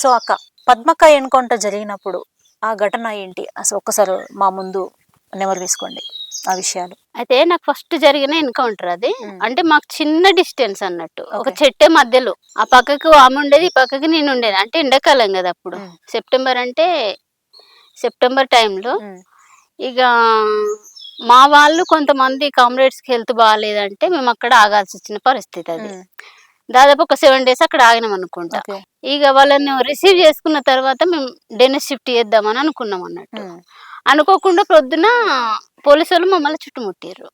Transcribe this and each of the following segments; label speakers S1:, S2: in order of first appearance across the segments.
S1: So అక్క Padmakka encounter జరిగినప్పుడు ఆ ఘటన ఏంటి? అసలు ఒక్కసారి మా ముందు నెమరు వేసుకోండి ఆ విషయాలు.
S2: అయితే నాకు ఫస్ట్ జరిగిన ఎన్కౌంటర్ అది. అంటే మాకు చిన్న డిస్టెన్స్ అన్నట్టు. ఒక. చెట్టే మధ్యలో. ఆ పక్కకు ఆమె ఉండేది ఈ పక్కకి నేను ఉండేది. అంటే ఎండాకాలం కదా అప్పుడు. సెప్టెంబర్ అంటే సెప్టెంబర్ టైంలో ఇక మా వాళ్ళు కొంతమంది కామ్రేడ్స్కి హెల్త్ బాగాలేదంటే మేము అక్కడ ఆగాల్సి వచ్చిన పరిస్థితి అది. దాదాపు ఒక సెవెన్ డేస్ అక్కడ ఆగినాం అనుకుంటా. ఇక వాళ్ళని రిసీవ్ చేసుకున్న తర్వాత మేము డెనిస్ షిఫ్ట్ చేద్దామని అనుకున్నాం అన్నట్టు. అనుకోకుండా ప్రొద్దున పోలీసు వాళ్ళు మమ్మల్ని చుట్టుముట్టారు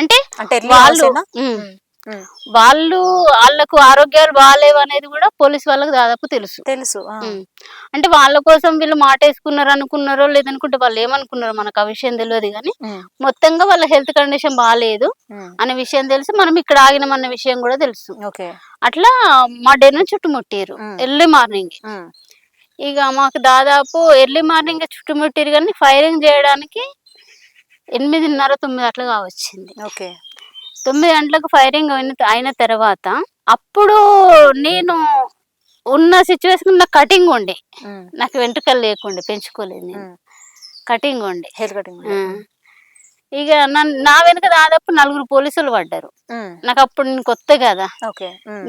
S2: అంటే
S1: అంటే
S2: వాళ్ళు వాళ్ళు వాళ్ళకు ఆరోగ్యాలు బాగాలేవు అనేది కూడా పోలీస్ వాళ్ళకి దాదాపు తెలుసు.
S1: తెలుసు.
S2: అంటే వాళ్ళ కోసం వీళ్ళు మాట వేసుకున్నారు అనుకున్నారో లేదనుకుంటే వాళ్ళు ఏమనుకున్నారో మనకు ఆ విషయం తెలియదు కానీ మొత్తంగా వాళ్ళ హెల్త్ కండిషన్ బాగాలేదు అనే విషయం తెలుసు మనం ఇక్కడ ఆగినామన్న విషయం కూడా తెలుసు. అట్లా మా డెన్ చుట్టుముట్టారు. Early morning. ఇక మాకు దాదాపు ఎర్లీ మార్నింగ్ చుట్టుముట్టారు కానీ ఫైరింగ్ చేయడానికి ఎనిమిదిన్నర తొమ్మిది అట్లుగా వచ్చింది
S1: ఓకే.
S2: తొమ్మిది గంటలకు ఫైరింగ్ అయిన అయిన తర్వాత అప్పుడు నేను ఉన్న సిచ్యువేషన్ నాకు కటింగ్ ఉండే. నాకు వెంట్రుకలు లేకుండే పెంచుకోలేదు నేను. కటింగ్ ఉండే.
S1: Hair cutting.
S2: ఇక నా వెనుక దాదాపు నలుగురు పోలీసులు పడ్డారు. నాకు అప్పుడు నేను కొత్త కదా.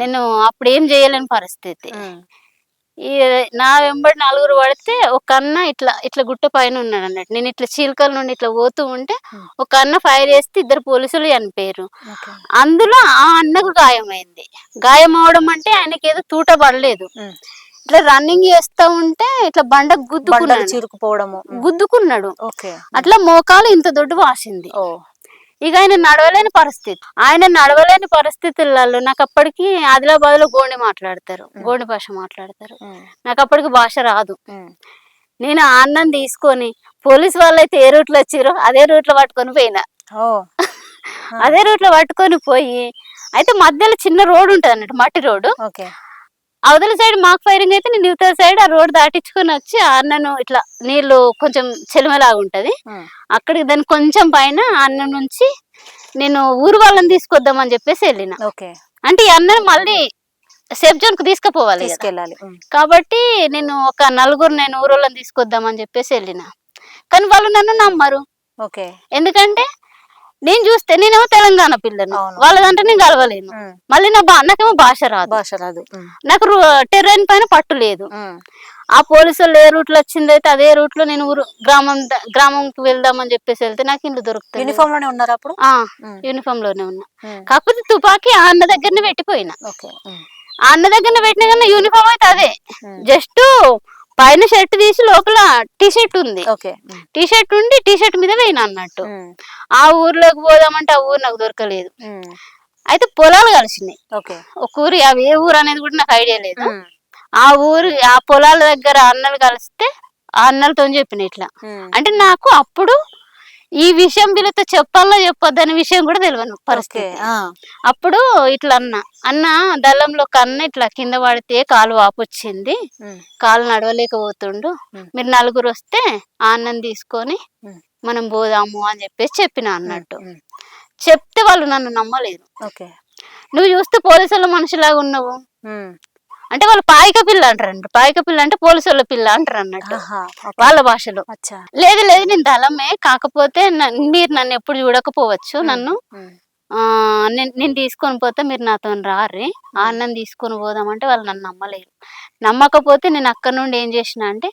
S2: నేను అప్పుడు ఏం చేయలేని పరిస్థితి. ఈ నా వెంబడి నలుగురు పడితే ఒక అన్న ఇట్లా ఇట్లా గుట్ట పైన ఉన్నాడు అన్నట్టు. నేను ఇట్లా చీలకల నుండి ఇట్లా పోతూ ఉంటే. ఒక అన్న ఫైర్ చేస్తే ఇద్దరు పోలీసులు చనిపోయారు అందులో ఆ అన్నకు గాయమైంది. గాయం అవడం అంటే ఆయనకి ఏదో తూట పడలేదు. ఇట్లా రన్నింగ్ చేస్తా ఉంటే ఇట్లా బండ గుద్దుకున్నాడు.
S1: చీరుకుపోవడము.
S2: గుద్దుకున్నాడు. అట్లా మోకాలు ఇంత దొడ్డు వాసింది. ఇక ఆయన నడవలేని పరిస్థితి. ఆయన నడవలేని పరిస్థితులలో నాకు అప్పటికి ఆదిలాబాద్లో గోండి మాట్లాడతారు. గోండి భాష మాట్లాడతారు. నాకు అప్పటికి భాష రాదు. నేను ఆ అన్నం తీసుకొని పోలీస్ వాళ్ళు అయితే ఏ రూట్లో వచ్చారో అదే రూట్లో పట్టుకొని పోయినా.
S1: ఓ.
S2: అదే రూట్లో పట్టుకొని పోయి అయితే మధ్యలో చిన్న రోడ్ ఉంటుంది అన్నట్టు మట్టి రోడ్డు.
S1: ఓకే.
S2: అవతల సైడ్ మాకు ఫైరింగ్ అయితే నేను ఇవతల సైడ్ ఆ రోడ్ దాటించుకొని వచ్చి ఆ అన్నను ఇట్లా నీళ్ళు కొంచెం చెలిమలాగా ఉంటది. అక్కడికి దాని కొంచెం పైన అన్నం నుంచి నేను ఊరు వాళ్ళని తీసుకొద్దామని చెప్పేసి వెళ్ళిన.
S1: ఓకే.
S2: అంటే ఈ అన్నను మళ్ళీ సేఫ్ జోన్కు తీసుకుపోవాలి
S1: తీసుకెళ్ళాలి.
S2: కాబట్టి నేను ఒక నలుగురు నేను ఊరోళ్ళని తీసుకొద్దామని చెప్పేసి వెళ్ళిన. కానీ వాళ్ళు నన్ను నమ్మరు.
S1: ఓకే.
S2: ఎందుకంటే నేను చూస్తే నేనేమో తెలంగాణ పిల్లను. వాళ్ళదంటే నేను కలవలేను. మళ్ళీ నా బా నాకేమో భాష రాదు.
S1: భాష రాదు.
S2: నాకు టెర్రైన్ పైన పట్టు లేదు. ఆ. పోలీసులు ఏ రూట్లో వచ్చింది అయితే అదే రూట్లో నేను ఊరు గ్రామం గ్రామంకి వెళ్దామని చెప్పేసి వెళ్తే నాకు ఇల్లు దొరుకుతుంది
S1: యూనిఫామ్లోనే ఉన్నారు అప్పుడు?
S2: యూనిఫామ్లోనే ఉన్నా. కాకపోతే తుపాకీ ఆ అన్న దగ్గరనే పెట్టిపోయినా. ఆ. అన్న దగ్గర పెట్టిన కానీ యూనిఫామ్ అయితే అదే. జస్ట్ పైన షర్ట్ తీసి లోపల టీ షర్ట్ ఉంది టీ షర్ట్ ఉండి టీ షర్ట్ మీద పోయినా అన్నట్టు. ఆ ఊర్లోకి పోదామంటే ఆ ఊరు నాకు దొరకలేదు. అయితే పొలాలు కలిసినాయి. ఒక ఊరు అవి ఏ ఊరు అనేది కూడా నాకు ఐడియా లేదు. ఆ ఊరు ఆ పొలాల దగ్గర అన్నలు కలిస్తే ఆ అన్నలతో చెప్పిన ఇట్లా. అంటే నాకు అప్పుడు ఈ విషయం వీళ్ళతో చెప్పాలో చెప్పొద్దు అనే విషయం కూడా తెలియను
S1: ఓకే
S2: పరిస్థితి అప్పుడు ఇట్లా అన్న. అన్న దళంలో ఒక అన్న ఇట్లా కింద పడితే కాలు వాపొచ్చింది. కాలు నడవలేకపోతుండు. మీరు నలుగురు వస్తే ఆ అన్నం తీసుకొని. మనం పోదాము అని చెప్పేసి చెప్పిన అన్నట్టు. చెప్తే వాళ్ళు నన్ను నమ్మలేదు.
S1: ఓకే.
S2: నువ్వు చూస్తే పోలీసుల మనిషిలాగా ఉన్నావు. అంటే వాళ్ళు పాయిక పిల్ల అంటారంట పాయిక పిల్ల అంటే పోలీసుల పిల్ల అంటారు అన్నట్టు. వాళ్ళ భాషలో. లేదు లేదు నేను దళమే కాకపోతే మీరు నన్ను ఎప్పుడు చూడకపోవచ్చు. నన్ను నేను నేను తీసుకొని పోతే మీరు నాతో రారి. ఆ అన్నం తీసుకొని పోదామంటే వాళ్ళు నన్ను నమ్మలేరు. నమ్మకపోతే నేను అక్కడ నుండి ఏం చేసిన అంటే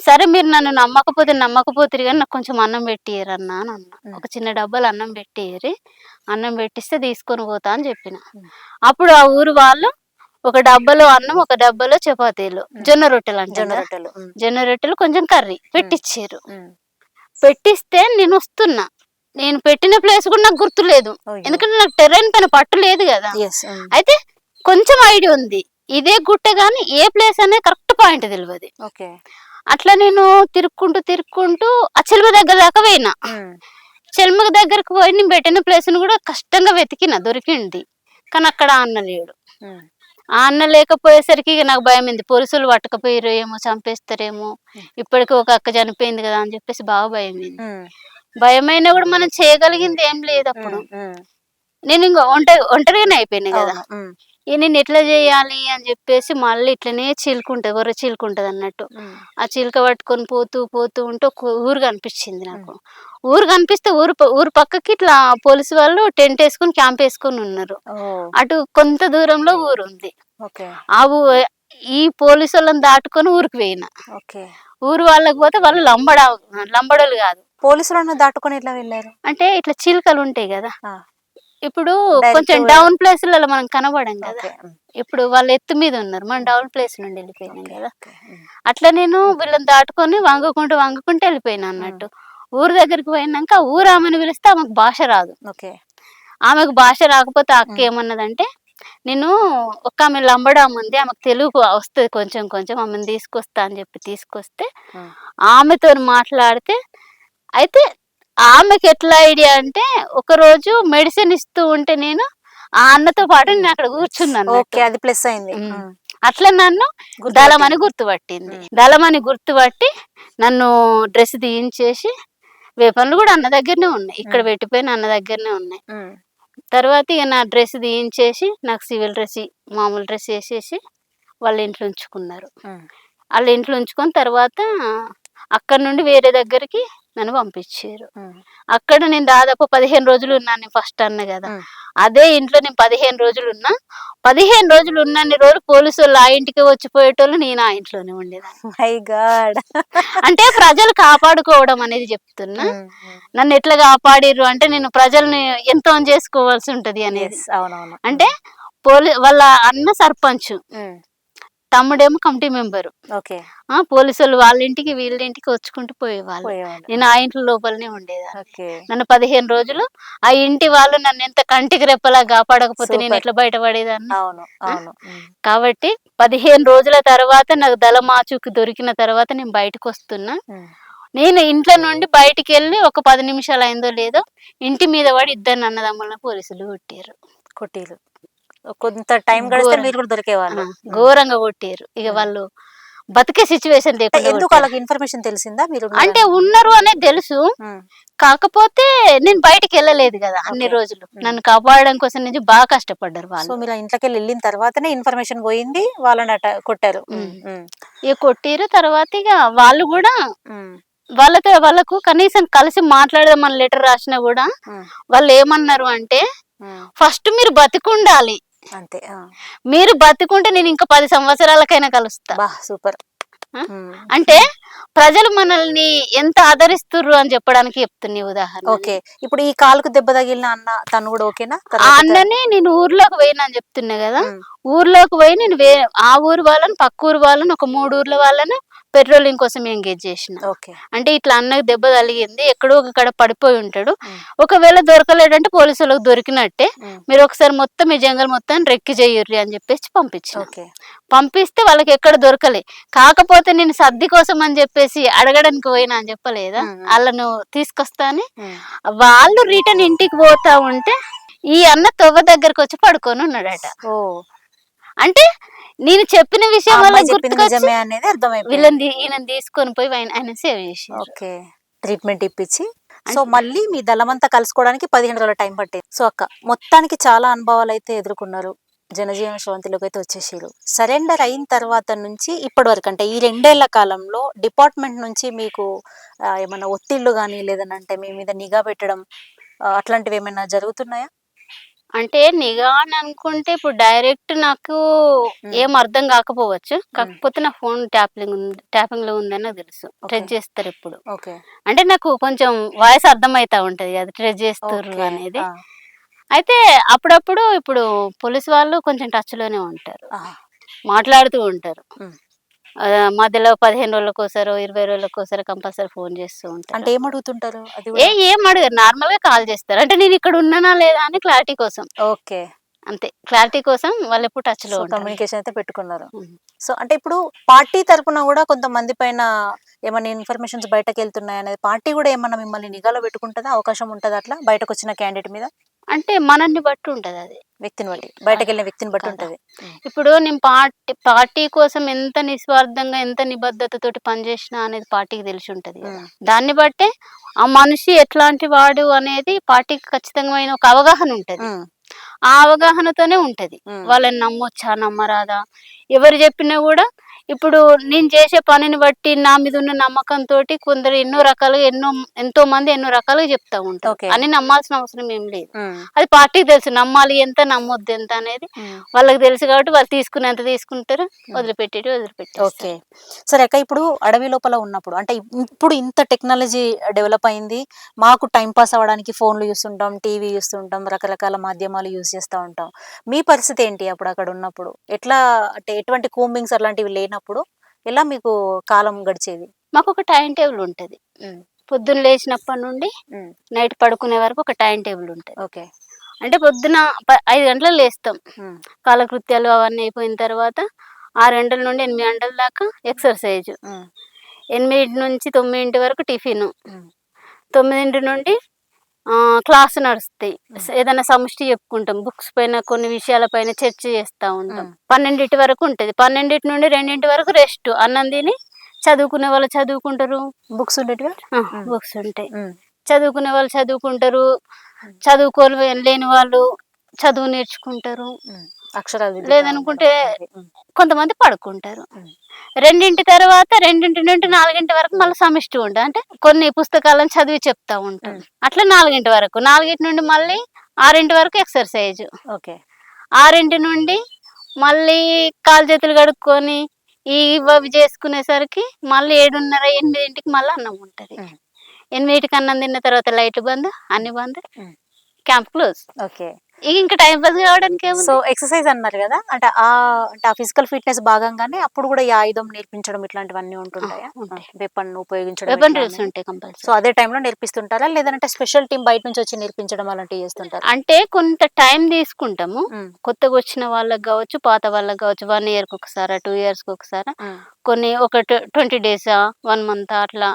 S2: సరే మీరు నన్ను నమ్మకపోతే నమ్మకపోతే కానీ నాకు కొంచెం అన్నం పెట్టియరు అన్న అని అన్న. ఒక చిన్న డబ్బాలు అన్నం పెట్టియరి అన్నం పెట్టిస్తే తీసుకొని పోతా అని చెప్పిన. అప్పుడు ఆ ఊరు వాళ్ళు ఒక డబ్బాలో అన్నం ఒక డబ్బాలో చపాతీలు. జొన్న రొట్టెలు అంటే
S1: జొన్న రొట్టెలు
S2: జొన్న రొట్టెలు కొంచెం కర్రీ పెట్టించారు పెట్టిస్తే నేను వస్తున్నా. నేను పెట్టిన ప్లేస్ కూడా నాకు గుర్తులేదు. ఎందుకంటే నాకు టెర్రైన్ పైన పట్టు లేదు కదా. అయితే కొంచెం ఐడియా ఉంది. ఇదే గుట్ట గాని ఏ ప్లేస్ అనేది కరెక్ట్ పాయింట్ తెలియదు
S1: ఓకే.
S2: అట్లా నేను తిరుక్కుంటూ తిరుక్కుంటూ ఆ చెలువ దగ్గర దాకా పోయినా. చెలుమ దగ్గరకు పోయి నేను పెట్టిన ప్లేస్ను కూడా కష్టంగా వెతికిన దొరికింది. కానీ అక్కడ అన్న లేడు. ఆ అన్న లేకపోయేసరికి నాకు భయం అయింది పోలీసులు పట్టకపోయారు ఏమో చంపేస్తారేమో ఇప్పటికీ ఒక అక్క చనిపోయింది కదా అని చెప్పేసి బాగా భయం
S1: ఉమ్,
S2: భయమైనా కూడా మనం చేయగలిగింది ఏం లేదు అప్పుడు. నేను ఇంకా ఒంటరి ఒంటరిగానే అయిపోయింది కదా. ఇక నేను ఎట్లా చేయాలి అని చెప్పేసి మళ్ళీ ఇట్లనే చీలుకుంటది బొర్ర చీలుకుంటది అన్నట్టు. ఆ చిలుక పట్టుకొని పోతూ పోతూ ఉంటే ఒక ఊరు కనిపించింది నాకు. ఊరు కనిపిస్తే ఊరు ఊరు పక్కకి ఇట్లా పోలీసు వాళ్ళు టెంట్ వేసుకొని క్యాంప్ వేసుకొని ఉన్నారు. అటు కొంత దూరంలో ఊరు ఉంది
S1: ఓకే.
S2: ఆ ఊ ఈ పోలీసు వాళ్ళని దాటుకొని ఊరికి పోయిన.
S1: ఓకే.
S2: ఊరు వాళ్ళకి పోతే వాళ్ళు లంబడ లంబడలు కాదు.
S1: పోలీసులను దాటుకొని ఎట్లా వెళ్ళారు?
S2: అంటే ఇట్లా చిలుకలు ఉంటాయి కదా. ఇప్పుడు కొంచెం డౌన్ ప్లేస్లలో మనం కనబడం కదా. ఇప్పుడు వాళ్ళు ఎత్తు మీద ఉన్నారు మనం డౌన్ ప్లేస్ నుండి వెళ్ళిపోయినాం కదా. అట్లా నేను వీళ్ళని దాటుకొని వంగుకుంటూ వంగుకుంటూ వెళ్ళిపోయినా అన్నట్టు. ఊరు దగ్గరికి పోయినాక ఊరు ఆమెను పిలిస్తే ఆమెకు భాష రాదు.
S1: ఓకే.
S2: ఆమెకు భాష రాకపోతే అక్క. ఏమన్నదంటే నేను ఒక ఆమె లంబడాం ఉంది ఆమెకు తెలుగు వస్తుంది కొంచెం కొంచెం ఆమెను తీసుకొస్తా అని చెప్పి తీసుకొస్తే ఆమెతో మాట్లాడితే అయితే ఆమెకి ఎట్లా ఐడియా అంటే ఒక రోజు మెడిసిన్ ఇస్తూ ఉంటే నేను ఆ అన్నతో పాటు నేను అక్కడ కూర్చున్నాను
S1: ఓకే అది ప్లస్ అయింది.
S2: అట్లా నన్ను. దళమని గుర్తుపట్టింది. దళమని గుర్తుపట్టి నన్ను డ్రెస్ తీయించేసి వేపన్లు కూడా అన్న దగ్గరనే ఉన్నాయి. ఇక్కడ. పెట్టిపోయిన అన్న దగ్గరనే ఉన్నాయి. తర్వాత ఇక నా డ్రెస్ తీయించేసి నాకు సివిల్ డ్రెస్ మామూలు డ్రెస్ వేసేసి వాళ్ళ ఇంట్లో ఉంచుకున్నారు. వాళ్ళ ఇంట్లో ఉంచుకొని తర్వాత అక్కడ నుండి వేరే దగ్గరికి నన్ను పంపించారు. అక్కడ నేను దాదాపు పదిహేను రోజులు ఉన్నాను ఫస్ట్ అన్న కదా. అదే ఇంట్లో నేను పదిహేను రోజులు ఉన్నా. పదిహేను రోజులు ఉన్నన్ని రోజులు పోలీసు వాళ్ళు ఆ ఇంటికి వచ్చిపోయేటోళ్ళు నేను ఆ ఇంట్లోనే ఉండేదాన్ని.
S1: My god.
S2: అంటే ప్రజలు కాపాడుకోవడం అనేది చెప్తున్నా. నన్ను ఎట్లా కాపాడిర్రు అంటే నేను ప్రజల్ని ఎంతో చేసుకోవాల్సి ఉంటది అనేది. అంటే పోలీ వాళ్ళ అన్న సర్పంచ్. తమ్ముడేమో కమిటీ మెంబరు.
S1: ఓకే.
S2: ఆ పోలీసు వాళ్ళు వాళ్ళ ఇంటికి వీళ్ళ ఇంటికి వచ్చుకుంటూ పోయేవాళ్ళు.
S1: పోయేవాళ్ళు.
S2: నేను ఆ ఇంట్లో లోపలనే ఉండేదాన్ని.
S1: ఓకే.
S2: నన్ను పదిహేను రోజులు ఆ ఇంటి వాళ్ళు నన్ను ఎంత కంటికి రెప్పలా కాపాడకపోతే నేను
S1: Super.
S2: ఎట్లా బయటపడేదాన్ని
S1: అవును అవును. ఉమ్,
S2: కాబట్టి పదిహేను రోజుల తర్వాత నాకు దళమాచుకు దొరికిన తర్వాత నేను బయటకు వస్తున్నా
S1: ఉమ్,
S2: నేను ఇంట్లో నుండి బయటికి వెళ్ళి ఒక పది నిమిషాలు అయిందో లేదో ఇంటి మీద పడి ఇద్దరు అన్నదమ్ములను పోలీసులు కొట్టారు.
S1: కొట్టీలు కొంత టైం గడిస్తే. మీరు కూడా దొరికేవాళ్ళు.
S2: ఆ, ఘోరంగా కొట్టారు ఇక. వాళ్ళు బతికే సిచ్యువేషన్
S1: ఎందుకు. వాళ్ళకి ఇన్ఫర్మేషన్ తెలిసిందా? మీరు
S2: అంటే ఉన్నారు అనేది తెలుసు. కాకపోతే నేను బయటికి వెళ్ళలేదు కదా అన్ని. రోజులు. నన్ను కాపాడడం కోసం నుంచి బాగా కష్టపడ్డారు వాళ్ళు.
S1: మీరు ఇంట్లోకి వెళ్ళి వెళ్ళిన తర్వాతనే ఇన్ఫర్మేషన్ పోయింది వాళ్ళని అట కొట్టారు.
S2: ఇక కొట్టిరు తర్వాత ఇక వాళ్ళు కూడా వాళ్ళతో వాళ్ళకు కనీసం కలిసి మాట్లాడదామని లెటర్ రాసినా కూడా వాళ్ళు ఏమన్నారు అంటే ఫస్ట్ మీరు బతికుండాలి.
S1: అంతే.
S2: మీరు బతికుంటే నేను ఇంకా పది సంవత్సరాలకైనా కలుస్తా.
S1: బా సూపర్?
S2: అంటే ప్రజలు మనల్ని ఎంత ఆదరిస్తుర్రు అని చెప్పడానికి చెప్తున్నా ఉదాహరణ.
S1: ఓకే. ఇప్పుడు ఈ కాలుకు దెబ్బ తగిలిన అన్న తను కూడా ఓకేనా?
S2: ఆ అన్నని నేను ఊర్లోకి పోయినా అని చెప్తున్నా కదా. ఊర్లోకి పోయి నేను వే ఆ ఊరు వాళ్ళని పక్క ఊరు వాళ్ళని ఒక మూడు ఊర్ల వాళ్ళను పెట్రోలింగ్ కోసం ఎంగేజ్ చేసిన.
S1: ఓకే.
S2: అంటే ఇట్లా అన్నకు దెబ్బ తగిలింది ఎక్కడో ఒకక్కడ పడిపోయి ఉంటాడు. ఒకవేళ దొరకలేడంటే పోలీసు వాళ్ళకి దొరికినట్టే మీరు ఒకసారి మొత్తం ఈ జంగల్ మొత్తం రెక్కి చెయ్యుర్రి అని చెప్పేసి పంపించిన.
S1: ఓకే.
S2: పంపిస్తే వాళ్ళకి ఎక్కడ దొరకలే. కాకపోతే నేను సర్ది కోసం అని చెప్పేసి అడగడానికి పోయినా అని చెప్పలేదా. వాళ్ళను తీసుకొస్తా అని
S1: ఉమ్,
S2: వాళ్ళు రిటర్న్ ఇంటికి పోతా ఉంటే ఈ అన్న తొవ్వ దగ్గరకు వచ్చి పడుకొని ఉన్నాడట.
S1: ఓ.
S2: అంటే నేను చెప్పిన విషయం వల్ల గుర్తుకొచ్చి
S1: అనేది అర్థమైపోయింది.
S2: వీళ్ళని ఈయనని తీసుకొని పోయి ఆయన సేవ్ చేసి
S1: ఓకే. ట్రీట్మెంట్ ఇప్పించి. సో మళ్ళీ మీ దళమంతా కలుసుకోవడానికి పదిహేను రోజుల టైం పట్టింది. సో అక్క మొత్తానికి చాలా అనుభవాలు అయితే ఎదుర్కొన్నారు. జనజీవన స్రవంతిలోకి అయితే వచ్చేసారు సరెండర్ అయిన తర్వాత నుంచి ఇప్పటి వరకు అంటే ఈ రెండేళ్ళ కాలంలో డిపార్ట్మెంట్ నుంచి మీకు ఏమైనా ఒత్తిళ్ళు కానీ లేదనంటే మీ మీద నిఘా పెట్టడం అట్లాంటివి ఏమైనా జరుగుతున్నాయా?
S2: అంటే నిఘా అని అనుకుంటే ఇప్పుడు డైరెక్ట్ నాకు ఏం అర్థం కాకపోవచ్చు. కాకపోతే నా ఫోన్ ట్యాపింగ్ ఉంది ట్యాపింగ్లో ఉందని నాకు తెలుసు. ట్రెస్ చేస్తారు ఇప్పుడు. అంటే నాకు కొంచెం వాయిస్ అర్థమైతా ఉంటది కదా ట్రెస్ చేస్తారు అనేది. అయితే అప్పుడప్పుడు ఇప్పుడు పోలీస్ వాళ్ళు కొంచెం టచ్లోనే ఉంటారు. మాట్లాడుతూ ఉంటారు. మధ్యలో పదిహేను రోజులకు ఒకసారి ఇరవై రోజులకు ఒకసారి కంపల్సరీ ఫోన్ చేస్తూ ఉంటారు.
S1: అంటే ఏం అడుగుతుంటారు అది
S2: ఏ ఏం అడగరు నార్మల్గా కాల్ చేస్తారు. అంటే నేను ఇక్కడ ఉన్నానా లేదా అని క్లారిటీ కోసం.
S1: ఓకే.
S2: అంతే. క్లారిటీ కోసం వాళ్ళు ఎప్పుడు టచ్లో
S1: కమ్యూనికేషన్ అయితే పెట్టుకున్నారు. సో అంటే ఇప్పుడు పార్టీ తరపున కూడా కొంతమంది పైన ఏమైనా ఇన్ఫర్మేషన్స్ బయటకు వెళ్తున్నాయి అనేది పార్టీ కూడా ఏమన్నా మిమ్మల్ని నిఘాలో పెట్టుకుంటుందా? అవకాశం ఉంటుందా అట్లా? బయటకు వచ్చిన క్యాండిడేట్ మీద?
S2: అంటే మనల్ని బట్టి ఉంటది అది
S1: వ్యక్తిని బట్టి బయటకు వెళ్ళిన వ్యక్తిని బట్టి. ఉంటది
S2: ఇప్పుడు నేను పార్టీ పార్టీ కోసం ఎంత నిస్వార్థంగా ఎంత నిబద్ధతతోటి పనిచేసినా అనేది పార్టీకి తెలిసి ఉంటది. దాన్ని బట్టే ఆ మనిషి ఎట్లాంటి వాడు అనేది పార్టీకి ఖచ్చితమైన ఒక అవగాహన ఉంటది. ఆ అవగాహనతోనే ఉంటది. వాళ్ళని నమ్మొచ్చా నమ్మరాదా ఎవరు చెప్పినా కూడా ఇప్పుడు నేను చేసే పనిని బట్టి నా మీద ఉన్న నమ్మకంతో కొందరు ఎన్నో రకాలుగా ఎన్నో ఎంతో మంది ఎన్నో రకాలుగా చెప్తా ఉంటారు. అని నమ్మాల్సిన అవసరం ఏం లేదు. అది పార్టీకి తెలుసు నమ్మాలి ఎంత నమ్మొద్దు ఎంత అనేది. వాళ్ళకి తెలుసు కాబట్టి వాళ్ళు తీసుకునేంత తీసుకుంటారు వదిలిపెట్టేటి వదిలిపెట్టారు
S1: ఓకే. సరే అక్క ఇప్పుడు అడవి లోపల ఉన్నప్పుడు అంటే ఇప్పుడు ఇంత టెక్నాలజీ డెవలప్ అయింది. మాకు టైం పాస్ అవ్వడానికి ఫోన్లు చూస్తుంటాం టీవీ చూస్తుంటాం రకరకాల మాధ్యమాలు యూజ్ చేస్తూ ఉంటాం. మీ పరిస్థితి ఏంటి అప్పుడు అక్కడ ఉన్నప్పుడు? ఎట్లా అంటే ఎటువంటి కూంబింగ్స్ అలాంటివి లేనప్పుడు ఎలా మీకు కాలం గడిచేది?
S2: మాకు ఒక టైం టేబుల్ ఉంటది. పొద్దున్న లేచినప్పటి నుండి నైట్ పడుకునే వరకు ఒక టైం టేబుల్ ఉంటుంది.
S1: ఓకే.
S2: అంటే పొద్దున ఐదు గంటలకు లేస్తాం. కాలకృత్యాలు అవన్నీ అయిపోయిన తర్వాత ఆరు గంటల నుండి ఎనిమిది గంటల దాకా ఎక్సర్సైజ్. ఎనిమిది నుంచి తొమ్మిదింటి వరకు టిఫిన్. తొమ్మిదింటి నుండి క్లాస్ నడుస్తాయి. ఏదైనా సమష్టి చెప్పుకుంటాం. బుక్స్ పైన కొన్ని విషయాల పైన చర్చ చేస్తూ ఉంటాం. పన్నెండింటి వరకు ఉంటుంది. పన్నెండింటి నుండి రెండింటి వరకు రెస్ట్. అన్నం తిని చదువుకునే వాళ్ళు చదువుకుంటారు.
S1: బుక్స్ ఉండేటివా?
S2: బుక్స్ ఉంటాయి. చదువుకునే వాళ్ళు చదువుకుంటారు. చదువుకోని లేని వాళ్ళు చదువు నేర్చుకుంటారు.
S1: అక్షరాలు
S2: లేదనుకుంటే కొంతమంది పడుకుంటారు. రెండింటి తర్వాత రెండింటి నుండి నాలుగింటి వరకు మళ్ళీ సమిష్టి ఉంటుంది అంటే కొన్ని పుస్తకాలను చదివి చెప్తా ఉంటాం. అట్లా నాలుగింటి వరకు. నాలుగింటి నుండి మళ్ళీ ఆరింటి వరకు ఎక్సర్సైజ్
S1: ఓకే.
S2: ఆరింటి నుండి మళ్ళీ కాలు చేతులు కడుక్కొని ఇవి చేసుకునేసరికి మళ్ళీ ఏడున్నర ఎనిమిదింటికి మళ్ళీ అన్నం ఉంటుంది. ఎనిమిదింటికి అన్నం తిన్న తర్వాత లైట్ బంద్ అన్ని బంద్. Camp close.
S1: ఓకే.
S2: ఇక ఇంకా టైం పాస్ కావడానికి
S1: సో ఎక్సర్సైజ్ అన్నారు కదా? అంటే ఆ అంటే ఆ ఫిజికల్ ఫిట్నెస్ భాగంగానే అప్పుడు కూడా ఈ ఆయుధం నేర్పించడం ఇట్లాంటివన్నీ ఉంటుంటాయా. వెపన్ ఉపయోగించడం
S2: వెపన్? ఉంటాయి కంపల్సరీ
S1: సో అదే టైంలో నేర్పిస్తుంటారా? లేదంటే స్పెషల్ టీం బయట నుంచి వచ్చి నేర్పించడం అలాంటివి చేస్తుంటారా?
S2: అంటే కొంత టైం తీసుకుంటాము. కొత్తగా వచ్చిన వాళ్ళకి కావచ్చు పాత వాళ్ళకి కావచ్చు వన్ ఇయర్కి ఒకసారి టూ ఇయర్స్కి ఒకసారి?
S1: ఉమ్,
S2: కొన్ని ఒక ట్వంటీ డేసా వన్ మంత్ అట్లా.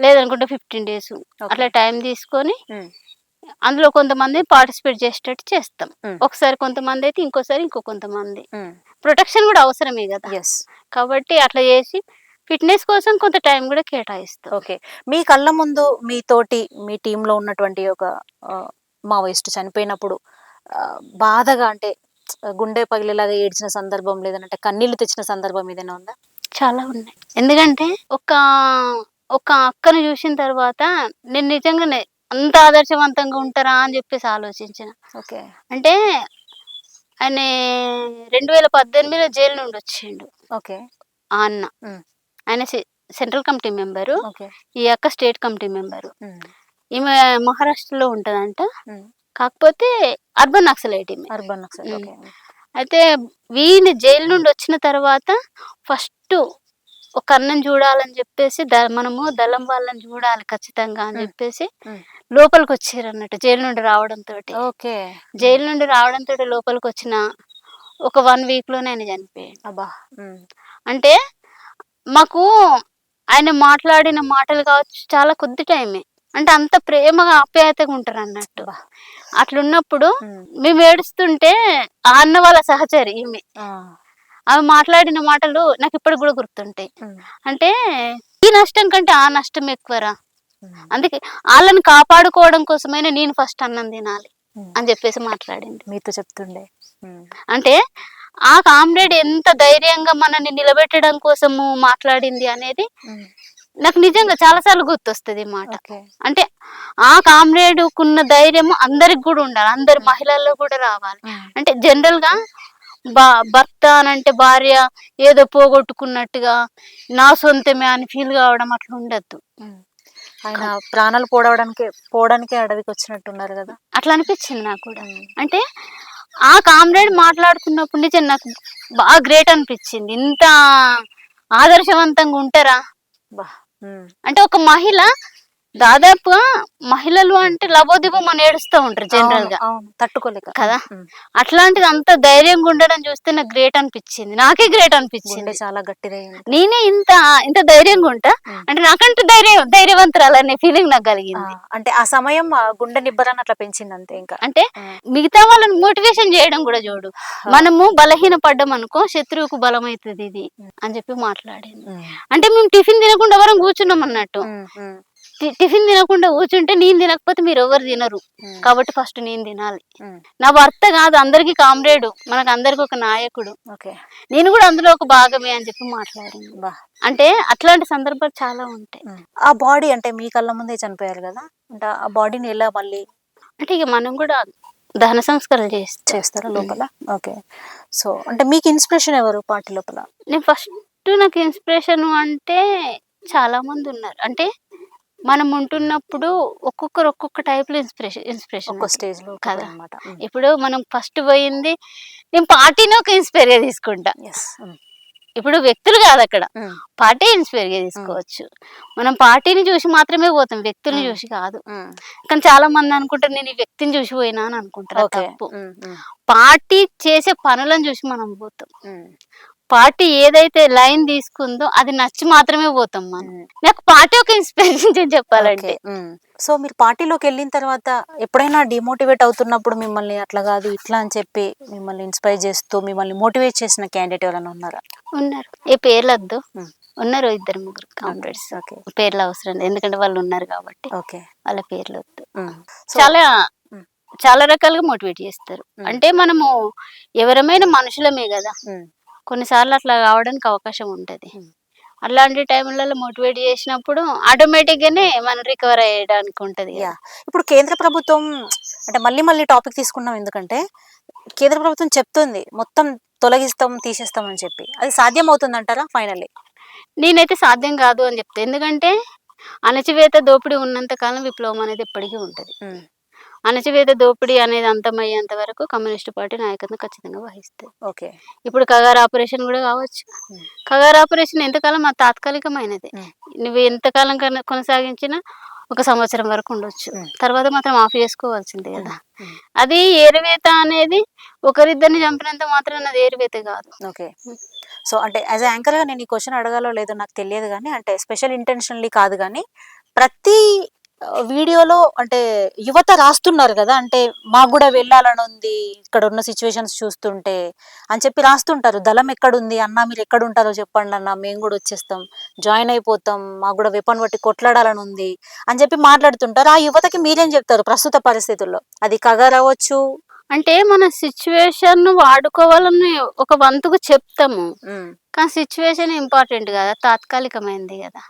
S2: లేదనుకుంటే ఫిఫ్టీన్ డేస్. అట్లా టైం తీసుకొని అందులో కొంతమంది పార్టిసిపేట్ చేసేటట్టు చేస్తాం. ఒకసారి కొంతమంది అయితే ఇంకోసారి ఇంకో కొంతమంది. ప్రొటెక్షన్ కూడా అవసరమే కదా. కాబట్టి అట్లా చేసి ఫిట్నెస్ కోసం కొంత టైం కూడా కేటాయిస్తాం.
S1: ఓకే. మీ కళ్ళ ముందు మీ తోటి మీ టీంలో ఉన్నటువంటి ఒక మావోయిస్ట్ చనిపోయినప్పుడు బాధగా అంటే గుండె పగిలేలాగా ఏడ్చిన సందర్భం లేదంటే కన్నీళ్ళు తెచ్చిన సందర్భం ఏదైనా ఉందా?
S2: చాలా ఉన్నాయి. ఎందుకంటే ఒక ఒక అక్కను చూసిన తర్వాత నేను నిజంగానే అంత ఆదర్శవంతంగా ఉంటారా అని చెప్పేసి ఆలోచించిన.
S1: ఓకే.
S2: అంటే ఆయన రెండు వేల పద్దెనిమిదిలో జైలు నుండి వచ్చిండు.
S1: ఓకే.
S2: ఆ అన్న. ఆయన సెంట్రల్ కమిటీ మెంబరు. ఈ అక్క స్టేట్ కమిటీ మెంబరు. ఈమె మహారాష్ట్రలో ఉంటదంట. కాకపోతే అర్బన్ నక్సలైట్ ఈమె.
S1: Urban naxal
S2: hmm.
S1: ఓకే.
S2: అయితే వీని జైలు నుండి వచ్చిన తర్వాత ఫస్ట్ ఒక అన్నం చూడాలని చెప్పేసి మనము దళం వాళ్ళని చూడాలి ఖచ్చితంగా అని. చెప్పేసి. లోపలికి వచ్చారు అన్నట్టు జైలు నుండి రావడంతో
S1: ఓకే.
S2: జైలు నుండి రావడంతో లోపలికి వచ్చిన ఒక వన్ వీక్లోనే ఆయన చనిపోయాడు.
S1: అబ్బా!
S2: అంటే మాకు ఆయన మాట్లాడిన మాటలు కావచ్చు చాలా కొద్ది టైమే. అంటే అంత ప్రేమగా ఆప్యాయతగా ఉంటారు అన్నట్టు. అట్లున్నప్పుడు మేము ఏడుస్తుంటే ఆ అన్న వాళ్ళ సహచరి ఈమె. ఆమె మాట్లాడిన మాటలు నాకు ఇప్పటికి కూడా గుర్తుంటాయి. అంటే ఈ నష్టం కంటే ఆ నష్టం ఎక్కువరా? అందుకే వాళ్ళని కాపాడుకోవడం కోసమైనా నేను ఫస్ట్ అన్నం తినాలి. అని చెప్పేసి మాట్లాడింది.
S1: మీతో చెప్తుండే.
S2: అంటే ఆ కామ్రేడ్ ఎంత ధైర్యంగా మనల్ని నిలబెట్టడం కోసము మాట్లాడింది అనేది నాకు నిజంగా చాలాసార్లు గుర్తొస్తుంది ఈ మాట. అంటే ఆ కామ్రేడ్కున్న ధైర్యం అందరికి కూడా ఉండాలి అందరి మహిళల్లో కూడా రావాలి. అంటే జనరల్గా బా భర్త అని అంటే భార్య ఏదో పోగొట్టుకున్నట్టుగా నా సొంతమే అని ఫీల్ కావడం అట్లా ఉండద్దు.
S1: ఆయన ప్రాణాలు పోవడానికి పోవడానికి అడవికి వచ్చినట్టున్నారు కదా.
S2: అట్లా అనిపించింది నాకు కూడా. అంటే ఆ కామ్రేడ్ మాట్లాడుతున్నప్పుడు నిజం నాకు బాగా గ్రేట్ అనిపించింది. ఇంత ఆదర్శవంతంగా ఉంటారా? అంటే ఒక మహిళ దాదాపుగా మహిళలు అంటే లబోదిబం అని ఏడుస్తూ ఉంటారు
S1: జనరల్గా. తట్టుకోలేక.
S2: కదా? అట్లాంటిది అంత ధైర్యంగా ఉండడం చూస్తే నాకు గ్రేట్ అనిపించింది. నాకే గ్రేట్ అనిపించింది.
S1: చాలా గట్టిదై ఉంది.
S2: నేనే ఇంత ఇంత ధైర్యంగా ఉంటా. అంటే నాకంటూ ధైర్యం ధైర్యవంతురాలు అనే ఫీలింగ్ నాకు కలిగింది.
S1: అంటే ఆ సమయం గుండె నిబ్బరాన్ని అట్లా పెంచింది అంతే ఇంకా.
S2: అంటే మిగతా వాళ్ళని మోటివేషన్ చేయడం కూడా చూడు. మనము బలహీన పడ్డం అనుకో శత్రువుకు బలం అవుతుంది ఇది అని చెప్పి మాట్లాడింది. అంటే మేము టిఫిన్ తినకుండా ఎవరం కూర్చున్నాం అన్నట్టు. టిఫిన్ తినకుండా కూర్చుంటే నేను తినకపోతే మీరు ఎవరు తినరు కాబట్టి ఫస్ట్ నేను తినాలి. నా భర్త కాదు అందరికి కామ్రేడు. మనకు అందరికి ఒక నాయకుడు.
S1: ఓకే.
S2: నేను కూడా అందులో ఒక భాగమే అని చెప్పి మాట్లాడింది.
S1: బా.
S2: అంటే అట్లాంటి సందర్భాలు చాలా ఉంటాయి.
S1: ఆ బాడీ అంటే మీ కళ్ళ ముందే చనిపోయారు కదా? అంటే ఆ బాడీని ఎలా మళ్ళీ
S2: అంటే ఇక మనం కూడా దహన సంస్కారాలు చేస్తాం.
S1: చేస్తారా లోపల? ఓకే. సో అంటే మీకు ఇన్స్పిరేషన్ ఎవరు పార్టీ లోపల?
S2: నేను ఫస్ట్ నాకు ఇన్స్పిరేషన్ అంటే చాలా మంది ఉన్నారు. అంటే మనం ఉంటున్నప్పుడు ఒక్కొక్కరు ఒక్కొక్క టైప్లో ఇన్స్పిరేషన్ ఇన్స్పిరేషన్
S1: ఒక్కో స్టేజ్లో
S2: కదా.
S1: అనమాట
S2: ఇప్పుడు మనం ఫస్ట్ పోయింది నేను పార్టీని ఒక ఇన్స్పైర్గా తీసుకుంటా ఇప్పుడు వ్యక్తులు కాదు అక్కడ. పార్టీ ఇన్స్పైర్గా తీసుకోవచ్చు. మనం పార్టీని చూసి మాత్రమే పోతాం వ్యక్తుల్ని. చూసి కాదు. కానీ చాలా మంది అనుకుంటారు నేను ఈ వ్యక్తిని చూసి పోయినా అని అనుకుంటారు తప్పు. పార్టీ చేసే పనులను చూసి మనం పోతాం. పార్టీ ఏదైతే లైన్ తీసుకుందో అది నచ్చి మాత్రమే పోతాం మనం. నాకు పార్టీ ఒక ఇన్స్పిరేషన్ చెప్పాలంటే.
S1: సో మీరు పార్టీలోకి వెళ్ళిన తర్వాత ఎప్పుడైనా డిమోటివేట్ అవుతున్నప్పుడు మిమ్మల్ని అట్లా కాదు ఇట్లా అని చెప్పి మిమ్మల్ని ఇన్స్పైర్ చేస్తూ మిమ్మల్ని మోటివేట్ చేసిన క్యాండిడేట్ ఎవరైనా ఉన్నారా?
S2: ఉన్నారు. ఏ పేర్లు వద్దు.
S1: మ్మ్.
S2: ఉన్నారు ఇద్దరు ముగ్గురు కామ్రేడ్స్
S1: ఓకే.
S2: పేర్లు అవసరం లేదు. ఎందుకంటే వాళ్ళు ఉన్నారు కాబట్టి.
S1: ఓకే.
S2: వాళ్ళ పేర్లు వద్దు. చాలా. చాలా రకాలుగా మోటివేట్ చేస్తారు. అంటే మనము ఎవరమైనా మనుషులమే కదా. కొన్నిసార్లు అట్లా కావడానికి అవకాశం ఉంటది. అలాంటి టైంలలో మోటివేట్ చేసినప్పుడు ఆటోమేటిక్ గానే మనం రికవర్ అయ్యడానికి ఉంటది
S1: ఇప్పుడు కేంద్ర ప్రభుత్వం అంటే మళ్ళీ మళ్ళీ టాపిక్ తీసుకున్నాం ఎందుకంటే కేంద్ర ప్రభుత్వం చెప్తుంది మొత్తం తొలగిస్తాం తీసేస్తాం అని చెప్పి. అది సాధ్యం అవుతుంది అంటారా ఫైనల్లీ?
S2: నేనైతే సాధ్యం కాదు అని చెప్తా. ఎందుకంటే అణచివేత దోపిడీ ఉన్నంత కాలం విప్లవం అనేది ఎప్పటికీ ఉంటది. అణచివేత దోపిడీ అనేది అంతమయ్యేంత వరకు కమ్యూనిస్ట్ పార్టీ నాయకత్వం ఖచ్చితంగా వహిస్తుంది
S1: ఓకే
S2: ఇప్పుడు కగార్ ఆపరేషన్ కూడా కావచ్చు. కగార్ ఆపరేషన్ ఎంతకాలం అది తాత్కాలికమైనది. నువ్వు ఎంతకాలం కొనసాగించినా ఒక సంవత్సరం వరకు ఉండొచ్చు. తర్వాత మాత్రం ఆఫ్ చేసుకోవాల్సిందే కదా. అది ఏరువేత అనేది ఒకరిద్దరిని చంపినంత మాత్రం అది ఏరువేత కాదు
S1: ఓకే. సో అంటే యాజ్ యాంకర్గా నేను ఈ క్వశ్చన్ అడగాలో లేదో నాకు తెలియదు కానీ అంటే స్పెషల్ ఇంటెన్షన్లీ కాదు కానీ ప్రతి వీడియోలో అంటే యువత రాస్తున్నారు కదా అంటే మాకు కూడా వెళ్ళాలని ఉంది ఇక్కడ ఉన్న సిచ్యువేషన్స్ చూస్తుంటే అని చెప్పి రాస్తుంటారు. దళం ఎక్కడుంది అన్న మీరు ఎక్కడ ఉంటారో చెప్పండి అన్న మేము కూడా వచ్చేస్తాం జాయిన్ అయిపోతాం మాకు కూడా వెపన్ పట్టి కొట్లాడాలని ఉంది అని చెప్పి మాట్లాడుతుంటారు. ఆ యువతకి మీరేం చెప్తారు ప్రస్తుత పరిస్థితుల్లో? అది కగర్ అవ్వచ్చు?
S2: అంటే మన సిచ్యువేషన్ వాడుకోవాలని ఒక వంతుకు చెప్తాము. కానీ సిచ్యువేషన్ ఇంపార్టెంట్ కదా తాత్కాలికమైంది కదా.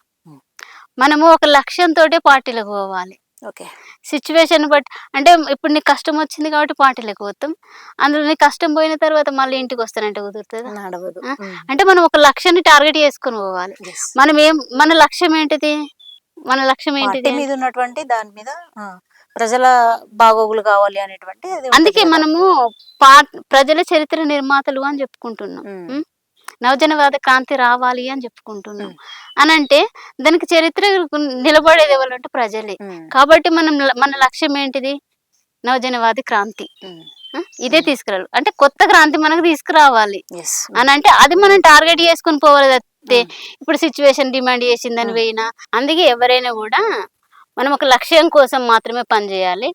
S2: మనము ఒక లక్ష్యంతో పార్టీలకు పోవాలి.
S1: ఓకే.
S2: సిచ్యువేషన్ బట్టి అంటే ఇప్పుడు నీకు కష్టం వచ్చింది కాబట్టి పార్టీలకు పోతాం. అందులో నీకు కష్టం పోయిన తర్వాత మళ్ళీ ఇంటికి వస్తానంటే కుదురుతుందా?
S1: నడవదు.
S2: అంటే మనం ఒక లక్ష్యాన్ని టార్గెట్ చేసుకుని పోవాలి. మనం ఏం మన లక్ష్యం ఏంటిది? మన లక్ష్యం ఏంటిది?
S1: మీద ఉన్నటువంటి దాని మీద ప్రజల బాగోగులు కావాలి అనేటువంటి
S2: అందుకే. మనము ప్రజల చరిత్ర నిర్మాతలు అని చెప్పుకుంటున్నాం. నవజనవాద క్రాంతి రావాలి అని చెప్పుకుంటున్నాం. అని అంటే దానికి చరిత్ర నిలబడేది ఎవరంటే ప్రజలే. కాబట్టి మనం మన లక్ష్యం ఏంటిది? నవజనవాది క్రాంతి? ఇదే తీసుకురావాలి. అంటే కొత్త క్రాంతి మనకు తీసుకురావాలి. అని అంటే అది మనం టార్గెట్ చేసుకుని పోవాలి ఇప్పుడు సిచ్యువేషన్ డిమాండ్ చేసిందని పోయినా అందుకే ఎవరైనా కూడా మనం ఒక లక్ష్యం కోసం మాత్రమే పనిచేయాలి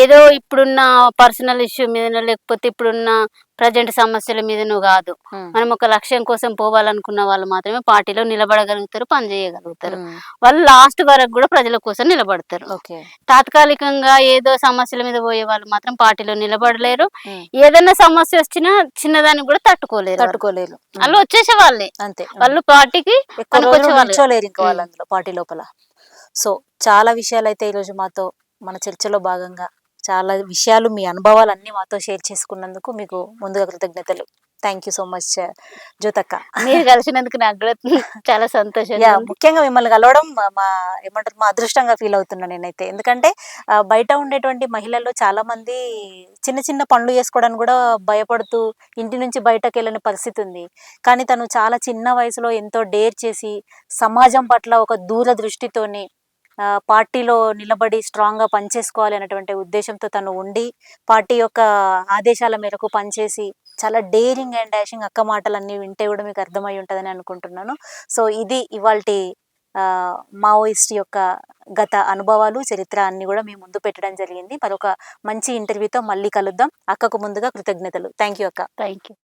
S2: ఏదో ఇప్పుడున్న పర్సనల్ ఇష్యూ మీదనో లేకపోతే ఇప్పుడున్న ప్రజెంట్ సమస్యల మీదనో కాదు. మనం ఒక లక్ష్యం కోసం పోవాలనుకున్న వాళ్ళు మాత్రమే పార్టీలో నిలబడగలుగుతారు పని చేయగలుగుతారు.
S1: ఉమ్,
S2: వాళ్ళు లాస్ట్ వరకు కూడా ప్రజల కోసం నిలబడతారు. తాత్కాలికంగా ఏదో సమస్యల మీద పోయే వాళ్ళు మాత్రం పార్టీలో నిలబడలేరు. ఏదైనా సమస్య వచ్చినా చిన్నదాన్ని కూడా తట్టుకోలేరు.
S1: తట్టుకోలేరు.
S2: వాళ్ళు వచ్చేసే వాళ్ళే.
S1: అంతే.
S2: వాళ్ళు పార్టీకి పనికొచ్చే వాళ్ళు.
S1: పార్టీ లోపల. సో చాలా విషయాలు అయితే ఈరోజు మాతో మన చర్చలో భాగంగా చాలా విషయాలు మీ అనుభవాలు అన్ని మాతో షేర్ చేసుకున్నందుకు మీకు ముందుగా కృతజ్ఞతలు. థ్యాంక్ యూ సో మచ్ జ్యోతక్క.
S2: మీరు కలిసినందుకు నాకు కూడా చాలా ఉంది.
S1: ముఖ్యంగా మిమ్మల్ని కలవడం మా- ఏమంటారు మా అదృష్టంగా ఫీల్ అవుతున్నా నేనైతే. ఎందుకంటే బయట ఉండేటువంటి మహిళల్లో చాలా మంది చిన్న చిన్న పనులు చేసుకోవడానికి కూడా భయపడుతూ ఇంటి నుంచి బయటకు వెళ్ళని పరిస్థితి ఉంది. కానీ తను చాలా చిన్న వయసులో ఎంతో డేర్ చేసి సమాజం పట్ల ఒక దూర దృష్టితోని పార్టీలో నిలబడి స్ట్రాంగ్గా పనిచేసుకోవాలి అనేటువంటి ఉద్దేశంతో తను ఉండి పార్టీ యొక్క ఆదేశాల మేరకు పనిచేసి చాలా డేరింగ్ అండ్ డాషింగ్ అక్క మాటలన్నీ వింటే కూడా మీకు అర్థమై ఉంటుందని అనుకుంటున్నాను. సో ఇది ఇవాల్టి మావోయిస్ట్ యొక్క గత అనుభవాలు చరిత్ర అన్ని కూడా మేము ముందు పెట్టడం జరిగింది. మరొక మంచి ఇంటర్వ్యూతో మళ్ళీ కలుద్దాం. అక్కకు ముందుగా కృతజ్ఞతలు. థ్యాంక్ యూ అక్క.
S2: Thank you